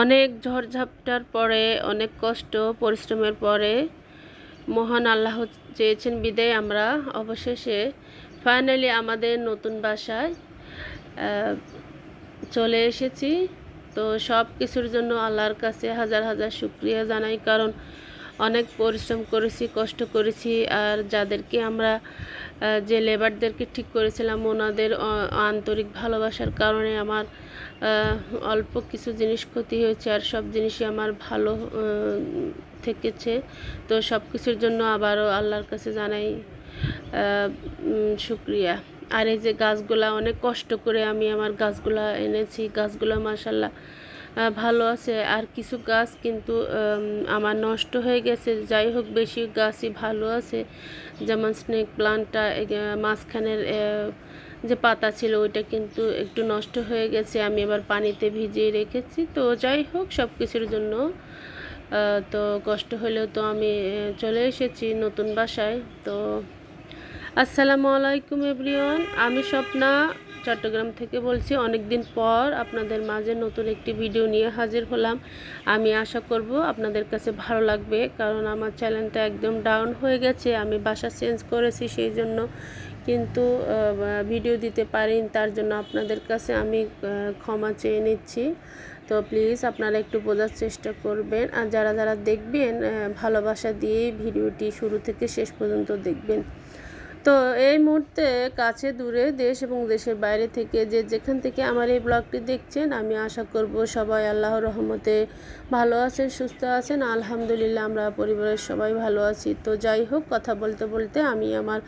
অনেক ঝড়ঝাপটার পরে, অনেক কষ্ট, পরিশ্রমের পরে মহান আল্লাহ চেয়েছেন বিদায় আমরা অবশেষে ফাইনালি আমাদের নতুন বাসায় চলে এসেছি। তো সব কিছুর জন্য আল্লাহর কাছে হাজার হাজার শুক্রিয়া জানাই। কারণ অনেক পরিশ্রম করেছি, কষ্ট করেছি আর যাদেরকে আমরা যে লেবারদেরকে ঠিক করেছিলাম ওনাদের আন্তরিক ভালোবাসার কারণে আমার অল্প কিছু জিনিস ক্ষতি হয়েছে আর সব জিনিসই আমার ভালো থেকেছে। তো সব কিছুর জন্য আবারও আল্লাহর কাছে জানাই শুক্রিয়া। আর এই যে গাছগুলা, অনেক কষ্ট করে আমি আমার গাছগুলা এনেছি। গাছগুলো মাসাল্লাহ ভালো আছে। আর কিছু গাছ কিন্তু আমার নষ্ট হয়ে গেছে। যাই হোক, বেশি গাছই ভালো আছে। যেমন স্নেক প্লান্টটা মাঝখানের যে পাতা ছিল, ওইটা কিন্তু একটু নষ্ট হয়ে গেছে। আমি এবার পানিতে ভিজিয়ে রেখেছি। তো যাই হোক সব কিছুর জন্য তো কষ্ট হলেও তো আমি চলে এসেছি নতুন বাসায়। তো, আসসালামু আলাইকুম, এভরিওয়ান। আমি স্বপ্না। চট্টগ্রাম থেকে বলছি অনেক দিন পর আপনাদের মাঝে নতুন একটি ভিডিও নিয়ে হাজির হলাম। আমি আশা করব আপনাদের কাছে ভালো লাগবে, কারণ আমার চ্যানেলটা একদম ডাউন হয়ে গেছে, আমি বাসা চেঞ্জ করেছি সেই জন্য। কিন্তু ভিডিও দিতে পারিনি, তার জন্য আপনাদের কাছে আমি ক্ষমা চেয়ে নিচ্ছি। তো প্লিজ আপনারা একটু বোঝার চেষ্টা করবেন, আর যারা যারা দেখবেন ভালোবাসা দিয়েই ভিডিওটি শুরু থেকে শেষ পর্যন্ত দেখবেন। তো এই মুহূর্তে কাছে দূরে দেশ এবং দেশের বাইরে থেকে যে যেখান থেকে আমার এই ব্লগটি দেখছেন, আমি আশা করব সবাই আল্লাহর রহমতে ভালো আছেন, সুস্থ আছেন। আলহামদুলিল্লাহ আমরা পরিবারের সবাই ভালো আছি। তো যাই হোক, কথা বলতে বলতে আমি আমার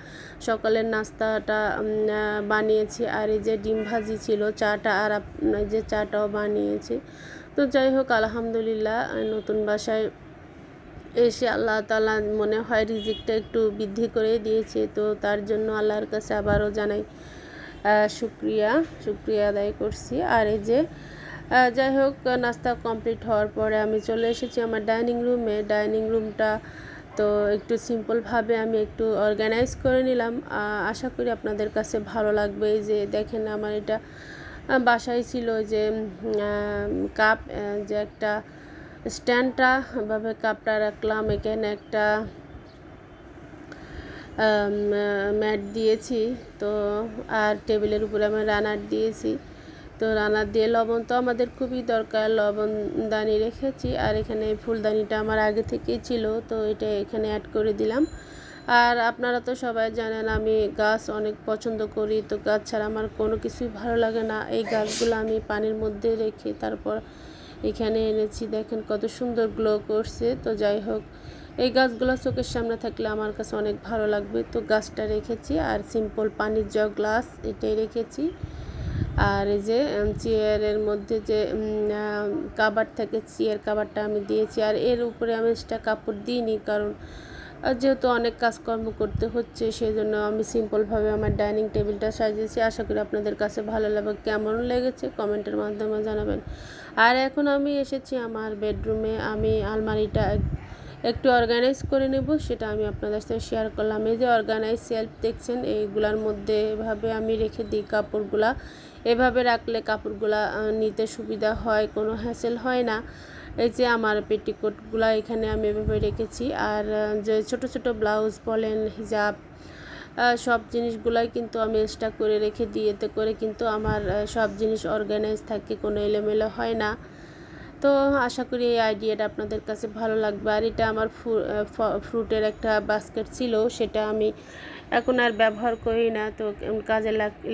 সকালের নাস্তাটা বানিয়েছি। আর এই যে ডিম ভাজি ছিল, চাটা আর যে চাটাও বানিয়েছি। তো যাই হোক, আলহামদুলিল্লাহ, নতুন বাসায় এসে আল্লাহ তালা মনে হয় রিজিকটা একটু বৃদ্ধি করে দিয়েছে, তো তার জন্য আল্লাহর কাছে আবারও জানাই শুক্রিয়া শুক্রিয়া আদায় করছি। আর এই যে যাই হোক, নাস্তা কমপ্লিট হওয়ার পরে আমি চলে এসেছি আমার ডাইনিং রুমে। ডাইনিং রুমটা তো একটু সিম্পলভাবে আমি একটু অর্গানাইজ করে নিলাম। আশা করি আপনাদের কাছে ভালো লাগবে। এই যে দেখেন আমার এটা বাসায় ছিল যে কাপ যে একটা স্ট্যান্ডটা ভাবে কাপটা রাখলাম। এখানে একটা ম্যাট দিয়েছি। তো আর টেবিলের উপরে আমি রানার দিয়েছি। তো রানার দিয়ে লবণ তো আমাদের খুবই দরকার লবণদানি রেখেছি। আর এখানে ফুলদানিটা আমার আগে থেকেই ছিল, তো এটা এখানে অ্যাড করে দিলাম। আর আপনারা তো সবাই জানেন, আমি গাছ অনেক পছন্দ করি, তো গাছ ছাড়া আমার কোনো কিছুই ভালো লাগে না। এই গাছগুলো আমি পানির মধ্যে রেখে তারপর এখানে এনেছি, দেখেন কত সুন্দর গ্লো করছে। তো যাই হোক, এই গাছগুলো চোখের সামনে থাকলে আমার কাছে অনেক ভালো লাগবে। তো গাছটা রেখেছি, আর সিম্পল পানির জগ গ্লাস এটাই রেখেছি। আর এই যে চেয়ারের মধ্যে যে কাবার থাকে চেয়ার কাবারটা আমি দিয়েছি। আর এর উপরে আমি সেটা কাপড় দিইনি, কারণ যেহেতু অনেক কাজকর্ম করতে হচ্ছে সেই জন্য আমি সিম্পলভাবে আমার ডাইনিং টেবিলটা সাজিয়েছি। আশা করি আপনাদের কাছে ভালো লাগবে, কেমন লেগেছে কমেন্টের মাধ্যমে জানাবেন। আর এখন আমি এসেছি আমার বেডরুমে আমি আলমারিটা একটু অর্গানাইজ করে নেব, সেটা আমি আপনাদের সাথে শেয়ার করলাম। এই যে অর্গানাইজ সেলফ দেখছেন, এইগুলার মধ্যে এভাবে আমি রেখে দিই কাপড়গুলা। এভাবে রাখলে কাপড়গুলা নিতে সুবিধা হয়, কোনো হ্যাসেল হয় না। এই যে আমার পেটিকোটগুলো এখানে আমি এভাবে রেখেছি। আর যে ছোট ছোট ব্লাউজ বলেন হিজাব সব জিনিসগুলাই কিন্তু আমি এক্সট্রা করে রেখে দিই। এতে করে কিন্তু আমার সব জিনিস অর্গানাইজ থাকে, কোনো এলোমেলো হয় না। তো আশা করি এই আইডিয়াটা আপনাদের কাছে ভালো লাগবে। আর এটা আমার ফ্রুটের একটা বাস্কেট ছিল, সেটা আমি এখন আর ব্যবহার করি না। তো কাজে লাগ-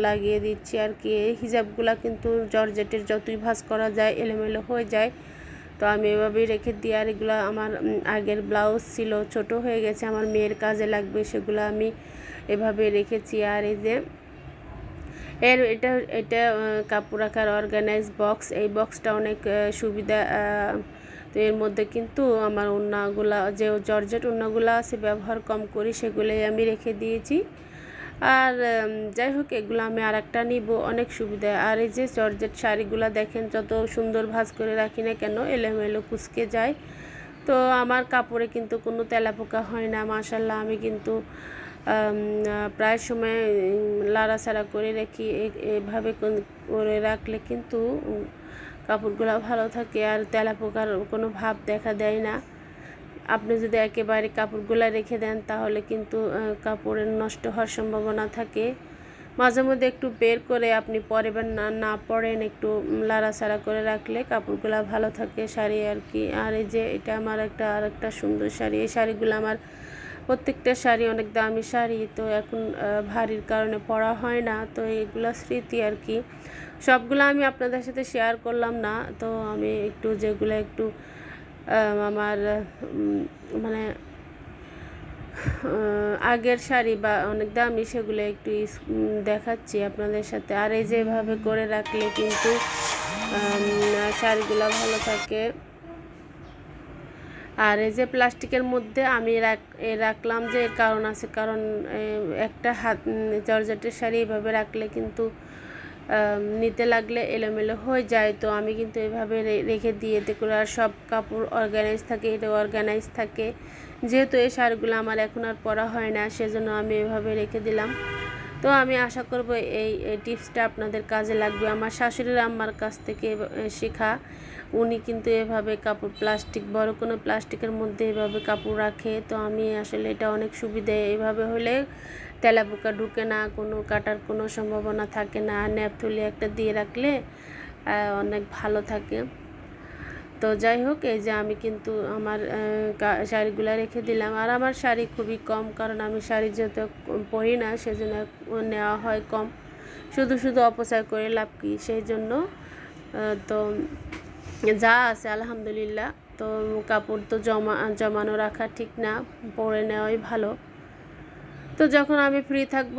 লাগিয়ে দিচ্ছি আর কি। এই হিজাবগুলা কিন্তু জর্জেটের যতই ভাঁজ করা যায়, এলোমেলো হয়ে যায়। তো আমি এভাবেই রেখে দিই। আর এগুলো আমার আগের ব্লাউজ ছিল, ছোট হয়ে গেছে। আমার মেয়ের কাজে লাগবে, সেগুলো আমি এভাবে রেখেছি। আর এই যে এর এটা এটা কাপড় রাখার অর্গানাইজ বক্স এই বক্সটা অনেক সুবিধা তো এর মধ্যে কিন্তু আমার ওড়নাগুলা যে জর্জেট ওড়নাগুলো আছে, ব্যবহার কম করি, সেগুলোই আমি রেখে দিয়েছি। আর যাই হোক, এগুলো আমি আর একটা নিব, অনেক সুবিধা। আর এই যে জর্জেট শাড়িগুলো দেখেন, যত সুন্দর ভাঁজ করে রাখি না কেন, এলোমেলো কুচকে যায়। তো আমার কাপড়ে কিন্তু কোনো তেলাপোকা হয় না, মাশাল্লাহ, আমি কিন্তু প্রায় সময় লাড়াচাড়া করে রাখি এভাবে করে রাখলে কিন্তু কাপড়গুলো ভালো থাকে আর তেলা পোকার কোনো ভাব দেখা দেয় না। আপনি যদি একেবারে কাপড়গুলো রেখে দেন, তাহলে কিন্তু কাপড়ের নষ্ট হওয়ার সম্ভাবনা থাকে। মাঝে মধ্যে একটু বের করে আপনি পরেবেন না না পরেন, একটু লাড়াচাড়া করে রাখলে কাপড়গুলো ভালো থাকে শাড়ি আর কি। আর এই যে, এটা আমার একটা আর একটা সুন্দর শাড়ি, এই শাড়িগুলো আমার প্রত্যেকটা শাড়ি অনেক দামি শাড়ি, তো এখন ভারীর কারণে পরা হয় না, তো এগুলো স্মৃতি আর কি। সবগুলো আমি আপনাদের সাথে শেয়ার করলাম না, তো আমি একটু যেগুলো একটু আমার মানে আগের শাড়ি বা অনেক দামি সেগুলো একটু দেখাচ্ছি আপনাদের সাথে। আর এই যেভাবে করে রাখলে কিন্তু শাড়িগুলো ভালো থাকে। আর এই যে প্লাস্টিকের মধ্যে আমি রাখলাম যে এর কারণ আছে, কারণ একটা হাত জর্জেটের শাড়ি এভাবে রাখলে কিন্তু নিতে লাগলে এলোমেলো হয়ে যায়। তো আমি কিন্তু এভাবে রেখে দিই, এতে করে আর সব কাপড় অর্গানাইজ থাকে এটা অর্গানাইজ থাকে। যেহেতু এই শাড়িগুলো আমার এখন আর পরা হয় না, সেজন্য আমি এভাবে রেখে দিলাম। তো আমি আশা করব এই টিপসটা আপনাদের কাজে লাগবে। আমার শাশুড়ির আম্মার কাছ থেকে শেখা। উনি কিন্তু এভাবে কাপড় প্লাস্টিক, বড় কোনো প্লাস্টিকের মধ্যে এভাবে কাপড় রাখে। তো আমি আসলে এটা অনেক সুবিধে। এভাবে হলে তেলা পোকা ঢুকে না, কোনো কাটার কোনো সম্ভাবনা থাকে না। ন্যাপথলি একটা দিয়ে রাখলে অনেক ভালো থাকে। তো যাই হোক, এই যে আমি কিন্তু আমার শাড়িগুলো রেখে দিলাম। আর আমার শাড়ি খুবই কম, কারণ আমি শাড়ি যেহেতু পরি না, সেজন্য নেওয়া হয় কম। শুধু শুধু অপচয় করে লাভ কি? সেই জন্য তো যা আছে, আলহামদুলিল্লাহ। তো কাপড় তো জমা, জমানো রাখা ঠিক না, পরে নেওয়াই ভালো। তো যখন আমি ফ্রি থাকব,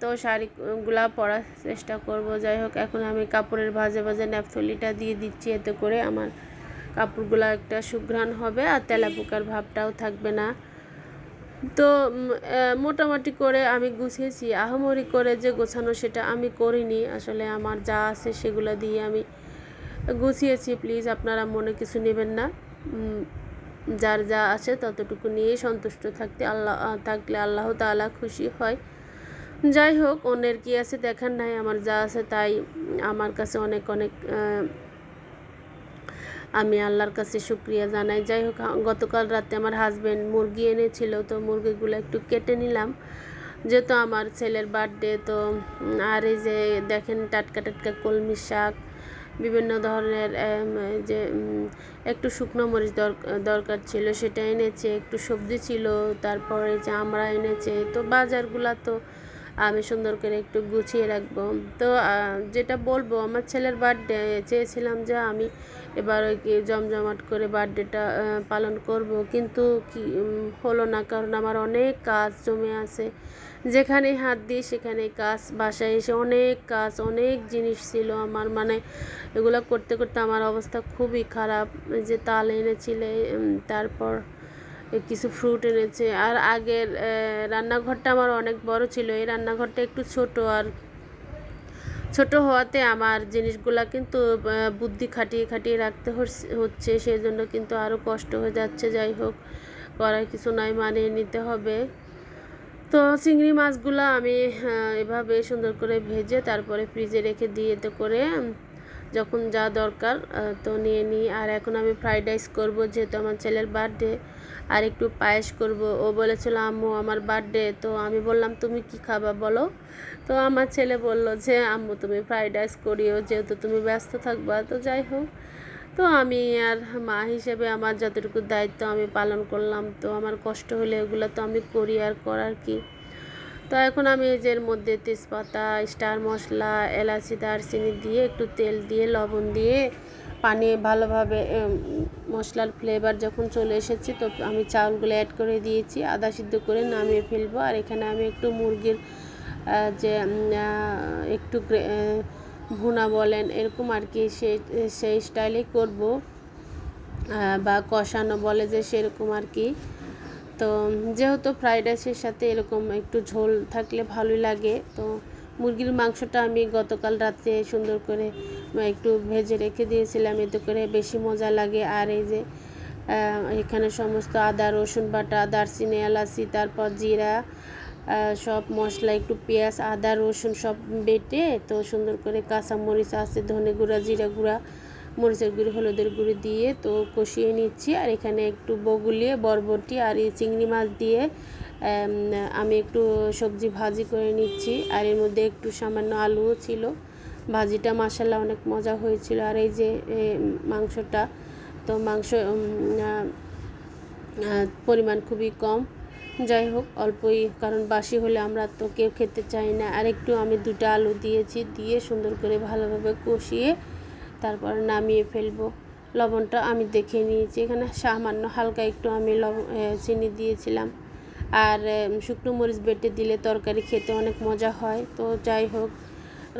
তো শাড়িগুলা পরার চেষ্টা করব। যাই হোক, এখন আমি কাপড়ের ভাজে ভাজে ন্যাপথলিটা দিয়ে দিচ্ছি, এতে করে আমার কাপড়গুলো একটা সুঘ্রাণ হবে আর তেলা পোকার ভাবটাও থাকবে না। তো মোটামুটি করে আমি গুছিয়েছি। আহামরি করে যে গোছানো সেটা আমি করিনি। আসলে আমার যা আছে সেগুলো দিয়ে আমি গুছিয়েছি। প্লিজ আপনারা মনে কিছু নেবেন না। যার যা আছে ততটুকু নিয়েই সন্তুষ্ট থাকতে আল্লাহ থাকলে আল্লাহ তাআলা খুশি হয়। যাই হোক, অন্যের কি আছে দেখার নাই। আমার যা আছে তাই আমার কাছে অনেক অনেক আমি আল্লাহর কাছে শুক্রিয়া জানাই। যাই হোক, গতকাল রাতে আমার হাজব্যান্ড মুরগি এনেছিল, তো মুরগিগুলো একটু কেটে নিলাম। যেহেতু আমার ছেলের বার্থডে তো আর এই যে দেখেন টাটকা টাটকা কলমি শাক, বিভিন্ন ধরনের যে একটু শুকনো মরিচ দর- দরকার ছিল, সেটা এনেছে, একটু সবজি ছিল, তারপরে যে আমরা এনেছে, তো বাজারগুলা তো আমি সুন্দর করে একটু গুছিয়ে রাখব। তো যেটা বলব, আমার ছেলের বার্থডে চেয়েছিলাম যে আমি এবার কি জমজমাট করে বার্থডেটা পালন করব। কিন্তু কি হলো না, কারণ আমার অনেক কাজ জমে আছে। যেখানে হাত দিই, সেখানে কাজ, বাসায় এসে অনেক কাজ, অনেক জিনিস ছিল আমার। মানে এগুলো করতে করতে আমার অবস্থা খুবই খারাপ। যে তাল এনেছিলে তারপর কিছু ফ্রুট এনেছে। আর আগের রান্নাঘরটা আমার অনেক বড় ছিল। এই রান্নাঘরটা একটু ছোট আর ছোট হওয়াতে আমার জিনিসগুলা কিন্তু বুদ্ধি খাটিয়ে খাটিয়ে রাখতে হচ্ছে- সেই জন্য কিন্তু আরও কষ্ট হয়ে যাচ্ছে। যাই হোক, করার কিছু নাই, মানিয়ে নিতে হবে। তো চিংড়ি মাছগুলো আমি এভাবে সুন্দর করে ভেজে তারপরে ফ্রিজে রেখে দিয়ে এতে করে যখন যা দরকার তো নিয়ে নিই। আর এখন আমি ফ্রাইড রাইস করব, যেহেতু আমার ছেলের বার্থডে, আর একটু পায়েস করব। ও বলেছিল, আম্মু, আমার বার্থডে। তো আমি বললাম, তুমি কি খাবা বলো? তো আমার ছেলে বলল যে, আম্মু, তুমি ফ্রাইড রাইস করিও, যেহেতু তুমি ব্যস্ত থাকবা। তো যাই হোক। তো আমি আর মা হিসেবে আমার যতটুকু দায়িত্ব আমি পালন করলাম, তো আমার কষ্ট হলে ওগুলো তো আমি করি, আর করার কি? তো এখন আমি এর মধ্যে তেজপাতা, স্টার মশলা, এলাচি, দারচিনি দিয়ে একটু তেল দিয়ে, লবণ দিয়ে পানি ভালোভাবে মশলার ফ্লেভার যখন চলে এসেছে তো আমি চাউলগুলো অ্যাড করে দিয়েছি, আদা সিদ্ধ করে নামিয়ে ফেলব। আর এখানে আমি একটু মুরগির যে একটু ভুনা বলেন, এরকম আর কি সেই সেই স্টাইলেই করব বা কষানো বলে যে সেরকম আর কি। তো যেহেতু ফ্রাইড রাইসের সাথে এরকম একটু ঝোল থাকলে ভালোই লাগে, তো মুরগির মাংসটা আমি গতকাল রাতে সুন্দর করে একটু ভেজে রেখে দিয়েছিলাম, এতে করে বেশি মজা লাগে। আর এই যে এখানে সমস্ত আদা, রসুন বাটা, দারচিনি, এলাচি, তারপর জিরা সব মশলা, একটু পেঁয়াজ, আদা, রসুন সব বেটে, তো সুন্দর করে কাঁচা মরিচ আছে, ধনে গুঁড়া, জিরা গুঁড়া মরিচের গুঁড়ি, হলুদের গুঁড়ি দিয়ে তো কষিয়ে নিচ্ছি। আর এখানে একটু বগুলিয়ে, বরবটি আর এই চিংড়ি মাছ দিয়ে আমি একটু সবজি ভাজি করে নিচ্ছি। আর এর মধ্যে একটু সামান্য আলুও ছিল। ভাজিটা মাসাল্লাহ অনেক মজা হয়েছিল। আর এই যে মাংসটা, তো মাংস পরিমাণ খুবই কম। যাই হোক, অল্পই, কারণ বাসি হলে আমরা তো কেউ খেতে চাই না। আর একটু আমি দুটো আলু দিয়েছি, দিয়ে সুন্দর করে ভালোভাবে কষিয়ে তারপর নামিয়ে ফেলব। লবণটা আমি দেখে নিয়েছি। এখানে সামান্য হালকা একটু আমি লবণ চিনি দিয়েছিলাম। আর শুকনো মরিচ বেটে দিলে তরকারি খেতে অনেক মজা হয়। তো যাই হোক,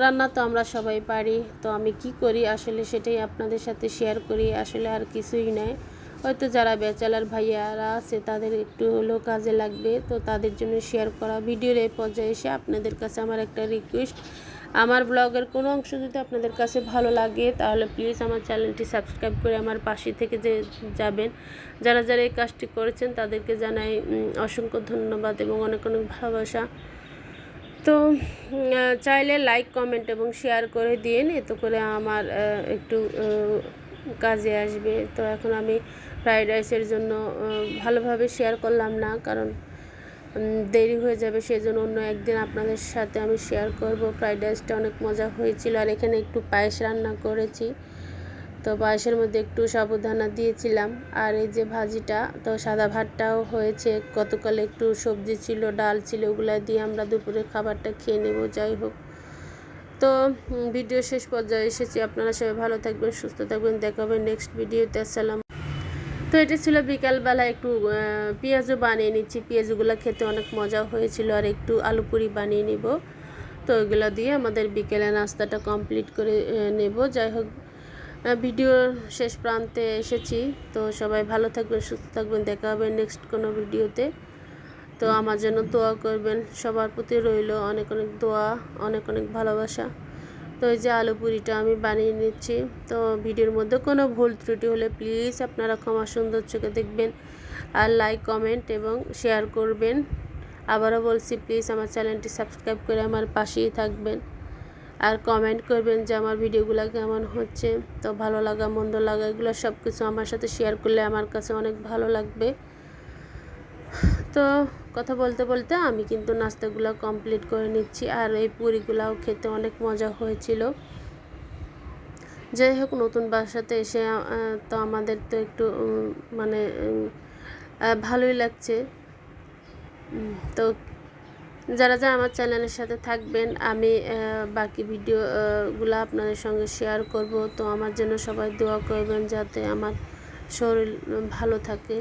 রান্না তো আমরা সবাই পারি। তো আমি কি করি আসলে সেটাই আপনাদের সাথে শেয়ার করি। আসলে আর কিছুই নয়। হয়তো যারা বেচালার ভাইয়ারা আছে, তাদের একটু হলেও কাজে লাগবে। তো তাদের জন্য শেয়ার করা ভিডিওর এই পর্যায়ে এসে আপনাদের কাছে আমার একটা রিকোয়েস্ট আমার ব্লগের কোনো অংশ যদি আপনাদের কাছে ভালো লাগে, তাহলে প্লিজ আমার চ্যানেলটি সাবস্ক্রাইব করে আমার পাশে থেকে যে যাবেন। যারা যারা এই কাজটি করেছেন, তাদেরকে জানাই অসংখ্য ধন্যবাদ এবং অনেক অনেক ভালোবাসা। তো চাইলে লাইক কমেন্ট এবং শেয়ার করে দিন, এতে করে আমার একটু কাজে আসবে। তো এখন আমি ফ্রাইড রাইসের জন্য ভালোভাবে শেয়ার করলাম না, কারণ দেরি হয়ে যাবে, সেজন্য অন্য একদিন আপনাদের সাথে আমি শেয়ার করব। ফ্রাইড রাইসটা অনেক মজা হয়েছিল, আর এখানে একটু পায়েস রান্না করেছি। তো পায়েসের মধ্যে একটু সাবুদানা দিয়েছিলাম, আর এই যে ভাজিটা, তো সাদা ভাতটাও হয়েছে। গতকাল একটু সবজি ছিল, ডাল ছিল, ওগুলো দিয়ে আমরা দুপুরের খাবারটা খেয়ে নেব, যাই হোক। তো ভিডিও শেষ পর্যায়ে এসেছি, আপনারা সবাই ভালো থাকবেন, সুস্থ থাকবেন, দেখা হবে নেক্সট ভিডিওতে আসসালাম তো এটা ছিল বিকালবেলা একটু পেঁয়াজও বানিয়ে নিচ্ছি। পেঁয়াজগুলো খেতে অনেক মজা হয়েছিল, আর একটু আলু পুরি বানিয়ে নেব। তো ওইগুলো দিয়ে আমাদের বিকেলে নাস্তাটা কমপ্লিট করে নেব। যাই হোক ভিডিওর শেষ প্রান্তে এসেছি। তো সবাই ভালো থাকবেন, সুস্থ থাকবেন। দেখা হবে নেক্সট কোনো ভিডিওতে। তো আমার জন্য দোয়া করবেন। সবার প্রতি রইল অনেক অনেক দোয়া, অনেক অনেক ভালোবাসা। তো এই যে আলু পুরিটা আমি বানিয়ে নিচ্ছি। তো ভিডিওর মধ্যে কোনো ভুল ত্রুটি হলে প্লিজ আপনারা ক্ষমা সুন্দর চোখে দেখবেন আর লাইক কমেন্ট এবং শেয়ার করবেন। আবারও বলছি প্লিজ আমার চ্যানেলটি সাবস্ক্রাইব করে আমার পাশেই থাকবেন আর কমেন্ট করবেন যে আমার ভিডিওগুলো কেমন হচ্ছে। তো ভালো লাগা, মন্দ লাগা, এগুলো সব কিছু আমার সাথে শেয়ার করলে আমার কাছে অনেক ভালো লাগবে। তো কথা বলতে বলতে আমি কিন্তু নাস্তাগুলো কমপ্লিট করে নিচ্ছি আর এই পুরিগুলাও খেতে অনেক মজা হয়েছিল। যাই হোক, নতুন বাসাতে এসে তো আমাদের তো একটু মানে ভালোই লাগছে। তো যারা যারা আমার চ্যানেলের সাথে থাকবেন, আমি বাকি ভিডিওগুলো আপনাদের সঙ্গে শেয়ার করব। তো আমার জন্য সবাই দোয়া করবেন যাতে আমার শরীর ভালো থাকে।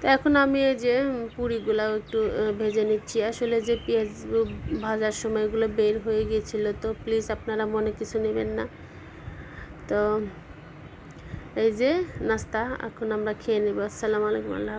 তো এখন আমি এই যে পুরিগুলো একটু ভেজে নিচ্ছি। আসলে যে পেঁয়াজ ভাজার সময়গুলো বের হয়ে গিয়েছিল তো প্লিজ আপনারা মনে কিছু নেবেন না। তো এই যে, নাস্তা, এখন আমরা খেয়ে নেব। আসসালামু আলাইকুম, আল্লাহ